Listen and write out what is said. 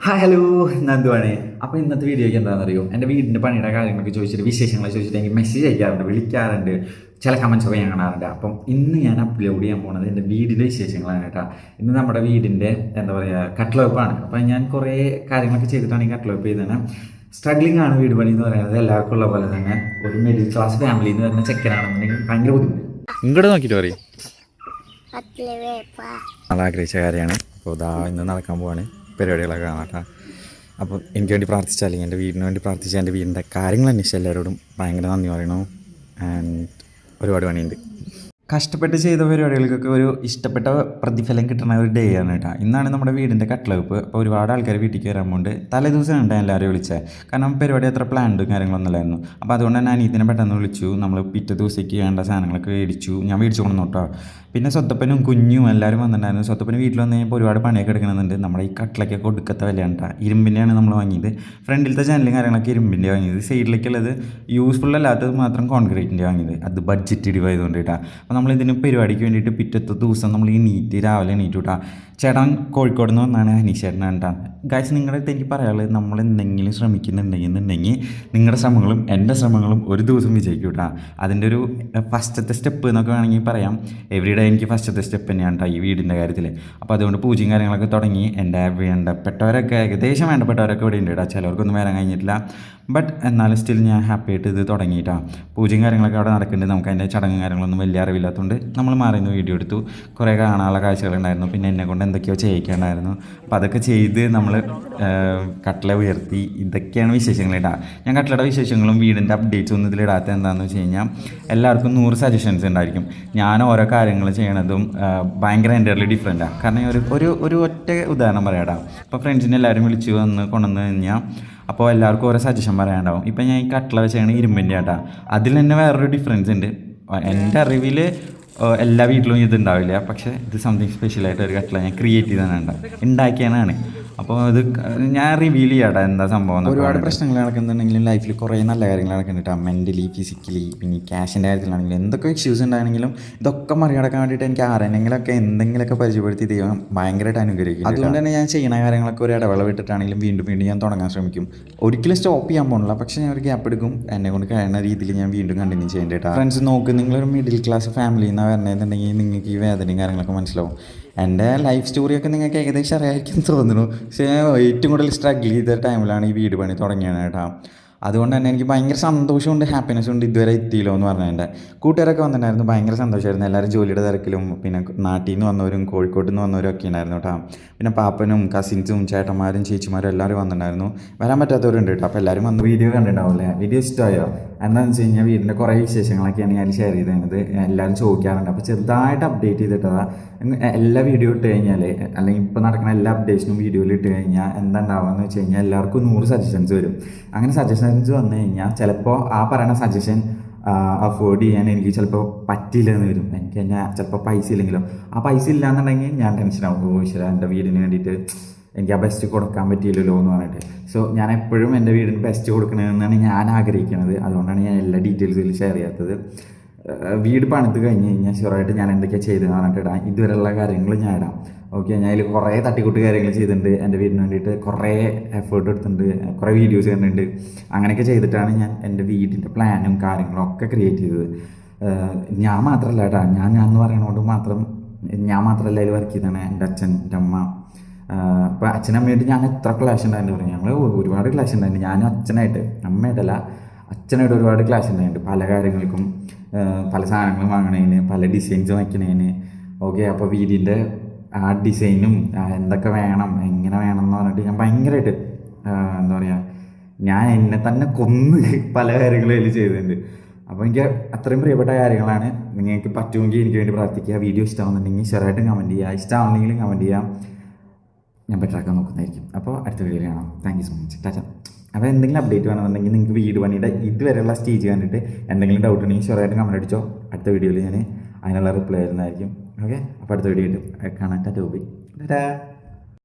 Hi hello. നന്ദുവാണ് അപ്പോൾ ഇന്നത്തെ വീഡിയോയ്ക്ക് എന്താണെന്നറിയോ? എന്റെ വീടിന്റെ പണിയുടെ കാര്യങ്ങളൊക്കെ ചോദിച്ചിട്ട് വിശേഷങ്ങൾ ചോദിച്ചിട്ട് എനിക്ക് മെസ്സേജ് അയക്കാറുണ്ട് വിളിക്കാറുണ്ട്. ചില കമൻസ് ഒക്കെ ഞാൻ കാണാറുണ്ട്. അപ്പം ഇന്ന് ഞാൻ അപ്ലോഡ് ചെയ്യാൻ പോകുന്നത് എന്റെ വീടിന്റെ വിശേഷങ്ങളാണ് കേട്ടോ. ഇന്ന് നമ്മുടെ വീടിന്റെ എന്താ പറയുക കട്ട്ലോപ്പാണ്. അപ്പം ഞാൻ കുറേ കാര്യങ്ങളൊക്കെ ചെയ്തിട്ടാണ് ഈ കട്ട്ലോപ്പ് ചെയ്തത് സ്ട്രഗ്ലിംഗ് ആണ് വീട് പണി എന്ന് പറയുന്നത്. എല്ലാവർക്കും ഉള്ള പോലെ തന്നെ ഒരു മിഡിൽ ക്ലാസ് ഫാമിലി എന്ന് പറയുന്ന ചെക്കനാണെന്നുണ്ടെങ്കിൽ ഭയങ്കര ബുദ്ധിമുട്ട്. ഇങ്ങോട്ട് നോക്കിയിട്ട് പറയും. ആഗ്രഹിച്ച കാര്യമാണ്. അപ്പോൾ ഇതാ ഇന്ന് നടക്കാൻ പോവാണ്. പരിപാടികളൊക്കെ കാണാം അപ്പോൾ എനിക്ക് വേണ്ടി പ്രാർത്ഥിച്ച അല്ലെങ്കിൽ എന്റെ വീടിന് വേണ്ടി പ്രാർത്ഥിച്ച എന്റെ വീടിന്റെ കാര്യങ്ങൾ അന്വേഷിച്ച എല്ലാവരോടും ഭയങ്കര നന്ദി പറയണു. ആൻഡ് ഒരുപാട് പണിയുണ്ട്. കഷ്ടപ്പെട്ട് ചെയ്ത പരിപാടികൾക്കൊക്കെ ഒരു ഇഷ്ടപ്പെട്ട പ്രതിഫലം കിട്ടുന്ന ഒരു ഡേ ആണ് കേട്ടോ. ഇന്നാണ് നമ്മുടെ വീടിന്റെ കട്ട്ലപ്പ് അപ്പോൾ ഒരുപാട് ആൾക്കാർ വീട്ടിലേക്ക് വരാൻ പോകുന്നുണ്ട് തലേ ദിവസം ഉണ്ട് എല്ലാവരും വിളിച്ചത് കാരണം പരിപാടി അത്ര പ്ലാൻഡും കാര്യങ്ങളൊന്നും അല്ലായിരുന്നു അപ്പോൾ അതുകൊണ്ട് തന്നെ അനീതിനെ പെട്ടെന്ന് വിളിച്ചു. നമ്മൾ പിറ്റേ ദിവസത്തേക്ക് വേണ്ട സാധനങ്ങളൊക്കെ മേടിച്ചു. ഞാൻ മേടിച്ചു കൊണ്ടു കേട്ടോ. പിന്നെ സ്വത്തപ്പനും കുഞ്ഞും എല്ലാവരും വന്നിട്ടുണ്ടായിരുന്നു. സ്വത്തപ്പന് വീട്ടിൽ വന്നു കഴിഞ്ഞപ്പോൾ ഒരുപാട് പണിയൊക്കെ എടുക്കണമെന്നുണ്ട്. നമ്മുടെ ഈ കട്ടിലൊക്കെ ഒടുക്കത്തെ വിലയാണ് കേട്ടോ. ഇരുമ്പിന്റെയാണ് നമ്മൾ വാങ്ങിയത്. ഫ്രണ്ടിലത്തെ ചാനലും കാര്യങ്ങളൊക്കെ ഇരുമ്പിന്റെ വാങ്ങിയത്. സൈഡിലേക്കുള്ളത് യൂസ്ഫുൾ അല്ലാത്തത് മാത്രം കോൺക്രീറ്റിന്റെ വാങ്ങിയത്. അത് ബഡ്ജറ്റ് ഇടിവായതുകൊണ്ട് കേട്ടോ. അപ്പോൾ നമ്മൾ ഇതിന് പരിപാടിക്ക് വേണ്ടിയിട്ട് പിറ്റത്തെ ദിവസം നമ്മൾ ഈ നീറ്റ് രാവിലെ നീറ്റ് കേട്ടോ ചേട്ടൻ കോഴിക്കോട് നിന്ന് വന്നാണ് ഹനീഷ് ചേട്ടൻ കേട്ടോ ഗായ്സ് നിങ്ങളുടെ അടുത്ത് എനിക്ക് പറയാനുള്ളത് നമ്മൾ എന്തെങ്കിലും ശ്രമിക്കുന്നുണ്ടെങ്കിൽ നിങ്ങളുടെ ശ്രമങ്ങളും എന്റെ ശ്രമങ്ങളും ഒരു ദിവസം വിജയിക്കും കേട്ടോ. അതിന്റെ ഒരു ഫസ്റ്റത്തെ സ്റ്റെപ്പ് എന്നൊക്കെ വേണമെങ്കിൽ പറയാം. എവറി ഡേ എനിക്ക് ഫസ്റ്റത്തെ സ്റ്റെപ്പ് തന്നെയാണ് കേട്ടോ ഈ വീടിന്റെ കാര്യത്തിൽ അപ്പോൾ അതുകൊണ്ട് പൂജയും കാര്യങ്ങളൊക്കെ തുടങ്ങി എന്റെ വേണ്ടപ്പെട്ടവരൊക്കെ ഏകദേശം വേണ്ടപ്പെട്ടവരൊക്കെ ഇവിടെ ഉണ്ട് കേട്ടോ ചിലവർക്കൊന്നും വരാൻ കഴിഞ്ഞിട്ടില്ല. ബട്ട് എന്നാലും സ്റ്റിൽ ഞാൻ ഹാപ്പി ആയിട്ട് ഇത് തുടങ്ങിയിട്ടാണ് പൂജയും കാര്യങ്ങളൊക്കെ അവിടെ നടക്കുന്നുണ്ട്. നമുക്ക് അതിന്റെ ചടങ്ങും കാര്യങ്ങളൊന്നും വലിയ അറിവില്ലാത്തതുകൊണ്ട് നമ്മൾ മാറിയുന്ന വീഡിയോ എടുത്തു. കുറേ കാണാനുള്ള കാഴ്ചകളുണ്ടായിരുന്നു പിന്നെ എന്നെ കൊണ്ട് എന്തൊക്കെയോ ചെയ്യിക്കണ്ടായിരുന്നു. അപ്പോൾ അതൊക്കെ ചെയ്ത് നമ്മൾ കട്ട്ല ഉയർത്തി. ഇതൊക്കെയാണ് വിശേഷങ്ങൾ ഇടാം ഞാൻ കട്ടിലയുടെ വിശേഷങ്ങളും വീടിന്റെ അപ്ഡേറ്റ്സ് ഒന്നും ഇതിലിടാത്ത എന്താണെന്ന് വെച്ച് കഴിഞ്ഞാൽ എല്ലാവർക്കും നൂറ് സജഷൻസ് ഉണ്ടായിരിക്കും. ഞാൻ ഓരോ കാര്യങ്ങൾ ചെയ്യണതും ഭയങ്കര എന്റർലി ഡിഫറെന്റാണ് കാരണം ഒരു ഒരു ഒരു ഒറ്റ ഉദാഹരണം പറയാടാ. അപ്പോൾ ഫ്രണ്ട്സിനെ എല്ലാവരും വിളിച്ച് വന്ന് കൊണ്ടുവന്ന് കഴിഞ്ഞാൽ അപ്പോൾ എല്ലാവർക്കും ഓരോ സജഷൻ പറയാനുണ്ടാവും. ഇപ്പം ഞാൻ ഈ കട്ടല വെച്ചാണ് ഇരുമ്പിന്റെ ആട്ടാ. അതിൽ തന്നെ വേറൊരു ഡിഫറൻസ് ഉണ്ട്. എന്റെ അറിവിൽ എല്ലാ വീട്ടിലും ഇത് ഉണ്ടാവില്ല പക്ഷേ ഇത് സംതിങ് സ്പെഷ്യലായിട്ട് ഒരു കട്ട്ല ഞാൻ ക്രിയേറ്റ് ചെയ്തതാണ് ഉണ്ടാക്കിയതാണ്. അപ്പോൾ ഇത് ഞാൻ റിവീൽ ചെയ്യാട്ടാ എന്താ സംഭവം ഒരുപാട് പ്രശ്നങ്ങൾ നടക്കുന്നുണ്ടെങ്കിലും ലൈഫിൽ കുറേ നല്ല കാര്യങ്ങൾ നടക്കുന്നുണ്ട് മെന്റലി ഫിസിക്കലി പിന്നെ ക്യാഷിന്റെ കാര്യത്തിലാണെങ്കിലും എന്തൊക്കെ ഇഷ്യൂസ് ഉണ്ടാണെങ്കിലും ഇതൊക്കെ മറികടക്കാൻ വേണ്ടിയിട്ട് എനിക്ക് ആരെങ്കിലൊക്കെ എന്തെങ്കിലുമൊക്കെ പരിചയപ്പെടുത്തി ദൈവം ഭയങ്കരമായിട്ട് അനുഗ്രഹിക്കും അതുകൊണ്ട് തന്നെ ഞാൻ ചെയ്യുന്ന കാര്യങ്ങളൊക്കെ ഒരു ഇടവേള വിട്ടിട്ടാണെങ്കിലും വീണ്ടും വീണ്ടും ഞാൻ തുടങ്ങാൻ ശ്രമിക്കും. ഒരിക്കലും സ്റ്റോപ്പ് ചെയ്യാൻ പോകണില്ല പക്ഷേ ഞാൻ ഒരു ഗ്യാപ്പ് എടുക്കും. എന്നെ കൊണ്ട് കഴിയുന്ന രീതിയിൽ ഞാൻ വീണ്ടും കണ്ടിന്യൂ ചെയ്യേണ്ടിട്ടാണ് ഫ്രണ്ട്സ് നോക്ക്. നിങ്ങളൊരു മിഡിൽ ക്ലാസ് ഫാമിലിയിൽ നിന്നാണ് വരണമെന്നുണ്ടെങ്കിൽ നിങ്ങൾക്ക് ഈ വേദനയും കാര്യങ്ങളൊക്കെ മനസ്സിലാവും. എന്റെ ലൈഫ് സ്റ്റോറിയൊക്കെ നിങ്ങൾക്ക് ഏകദേശം അറിയാമായിരിക്കും തോന്നുന്നു. പക്ഷേ ഏറ്റവും കൂടുതൽ സ്ട്രഗിൾ ചെയ്ത ടൈമിലാണ് ഈ വീട് പണി തുടങ്ങിയത് കേട്ടോ. അതുകൊണ്ട് തന്നെ എനിക്ക് ഭയങ്കര സന്തോഷമുണ്ട് ഹാപ്പിനെസ്സും ഉണ്ട് ഇതുവരെ എത്തിയില്ലോ എന്ന് പറഞ്ഞതിന്റെ കൂട്ടുകാരൊക്കെ വന്നിട്ടുണ്ടായിരുന്നു ഭയങ്കര സന്തോഷമായിരുന്നു. എല്ലാവരും ജോലിയുടെ തിരക്കിലും പിന്നെ നാട്ടിൽ നിന്ന് വന്നവരും കോഴിക്കോട്ട് നിന്ന് വന്നവരും ഒക്കെ ഉണ്ടായിരുന്നു കേട്ടോ. പിന്നെ പാപ്പനും കസിൻസും ചേട്ടന്മാരും ചേച്ചിമാരും എല്ലാവരും വന്നിട്ടുണ്ടായിരുന്നു. വരാൻ പറ്റാത്തവരുണ്ട് കേട്ടോ അപ്പോൾ എല്ലാവരും വന്ന് വീഡിയോ കണ്ടിട്ടുണ്ടാവില്ലേ വീഡിയോ ഇഷ്ടമായോ? എന്താണെന്ന് വെച്ച് കഴിഞ്ഞാൽ വീടിന്റെ കുറേ വിശേഷങ്ങളൊക്കെയാണ് ഞാൻ ഷെയർ ചെയ്തത് എല്ലാവരും ചോദിക്കാറുണ്ട്. അപ്പോൾ ചെറുതായിട്ട് അപ്ഡേറ്റ് ചെയ്തിട്ടതാ. ഇന്ന് എല്ലാ വീഡിയോ ഇട്ട് കഴിഞ്ഞാൽ അല്ലെങ്കിൽ ഇപ്പോൾ നടക്കുന്ന എല്ലാ അപ്ഡേഷനും വീഡിയോയിൽ ഇട്ട് കഴിഞ്ഞാൽ എന്താ ഉണ്ടാവുകയെന്ന് വെച്ച് കഴിഞ്ഞാൽ എല്ലാവർക്കും നൂറ് സജഷൻസ് വരും. അങ്ങനെ സജഷൻസ് വന്നു കഴിഞ്ഞാൽ ചിലപ്പോൾ ആ പറയുന്ന സജഷൻ അഫോർഡ് ചെയ്യാൻ എനിക്ക് ചിലപ്പോൾ പറ്റില്ലെന്ന് വരും. എനിക്ക് തന്നെ ചിലപ്പോൾ പൈസ ഇല്ലെങ്കിലും ആ പൈസ ഇല്ലാന്നുണ്ടെങ്കിൽ ഞാൻ ടെൻഷനാവും. ഓ ശരി എന്റെ വീടിന് വേണ്ടിയിട്ട് എനിക്ക് ആ ബെസ്റ്റ് കൊടുക്കാൻ പറ്റിയില്ലല്ലോ എന്ന് പറഞ്ഞിട്ട്. സോ ഞാൻ എപ്പോഴും എന്റെ വീടിന് ബെസ്റ്റ് കൊടുക്കണമെന്നാണ് ഞാൻ ആഗ്രഹിക്കുന്നത് അതുകൊണ്ടാണ് ഞാൻ എല്ലാ ഡീറ്റെയിൽസിൽ ഷെയർ ചെയ്യാത്തത്. വീട് പണിത് കഴിഞ്ഞ് കഴിഞ്ഞാൽ ഷുവറായിട്ട് ഞാൻ എന്തൊക്കെയാണ് ചെയ്തതെന്ന് പറഞ്ഞിട്ട് ഇടാം. ഇതുവരെയുള്ള കാര്യങ്ങൾ ഞാൻ ഇടാം. ഓക്കെ ഞാൻ അതിൽ കുറേ തട്ടിക്കൂട്ട് കാര്യങ്ങൾ ചെയ്തിട്ടുണ്ട് എന്റെ വീടിന് വേണ്ടിയിട്ട്. കുറേ എഫേർട്ട് എടുത്തിട്ടുണ്ട്. കുറേ വീഡിയോസ് കണ്ടിട്ടുണ്ട്. അങ്ങനെയൊക്കെ ചെയ്തിട്ടാണ് ഞാൻ എന്റെ വീടിന്റെ പ്ലാനും കാര്യങ്ങളും ഒക്കെ ക്രിയേറ്റ് ചെയ്തത്. ഞാൻ മാത്രമല്ല കേട്ടോ ഞാൻ ഞാൻ എന്ന് പറയണോണ്ട് മാത്രം ഞാൻ മാത്രമല്ല അതിൽ വർക്ക് ചെയ്തതാണ് എന്റെ അച്ഛൻ എന്റെ അമ്മ ഇപ്പോൾ അച്ഛനമ്മയായിട്ട് ഞാൻ എത്ര ക്ലാഷ് ഉണ്ടായിരുന്നു പറഞ്ഞു ഞങ്ങൾ ഒരുപാട് ക്ലാഷ് ഉണ്ടായിരുന്നു ഞാനും അച്ഛനായിട്ട് അമ്മയായിട്ടല്ല അച്ഛനായിട്ട് ഒരുപാട് ക്ലാഷ് ഉണ്ടായിട്ടുണ്ട്. പല കാര്യങ്ങൾക്കും പല സാധനങ്ങളും വാങ്ങണതിന് പല ഡിസൈൻസ് വയ്ക്കണതിന് ഓക്കെ അപ്പോൾ വീടിന്റെ ആ ഡിസൈനും എന്തൊക്കെ വേണം എങ്ങനെ വേണം എന്ന് പറഞ്ഞിട്ട് ഞാൻ ഭയങ്കരമായിട്ട് എന്താ പറയുക ഞാൻ എന്നെ തന്നെ കൊന്ന് പല കാര്യങ്ങളും അതിൽ ചെയ്തിട്ടുണ്ട്. അപ്പോൾ എനിക്ക് അത്രയും പ്രിയപ്പെട്ട കാര്യങ്ങളാണ്. നിങ്ങൾക്ക് പറ്റുമെങ്കിൽ എനിക്ക് വേണ്ടി പ്രാർത്ഥിക്കുക. വീഡിയോ ഇഷ്ടമാവുന്നുണ്ടെങ്കിൽ ഷെയറായിട്ടും കമന്റ് ചെയ്യുക. ഇഷ്ടമാവുന്നെങ്കിലും കമന്റ് ചെയ്യാം ഞാൻ ബെറ്ററാക്കാൻ നോക്കുന്നതായിരിക്കും. അപ്പോൾ അടുത്ത വീഡിയോ കാണാം. Thank you so much tata അപ്പോൾ എന്തെങ്കിലും അപ്ഡേറ്റ് വേണമെന്നുണ്ടെങ്കിൽ നിങ്ങൾക്ക് വീട് പണിയുടെ ഇതുവരെയുള്ള സ്റ്റേജ് കണ്ടിട്ട് എന്തെങ്കിലും ഡൗട്ട് ഉണ്ടെങ്കിൽ ഷുവറായിട്ട് കമന്റ് അടിച്ചോ. അടുത്ത വീഡിയോയിൽ ഞാൻ അതിനുള്ള റിപ്ലൈ തരുന്നതായിരിക്കും. ഓക്കെ അപ്പോൾ അടുത്ത വീഡിയോ കാണാൻ ടാറ്റ ടാറ്റാ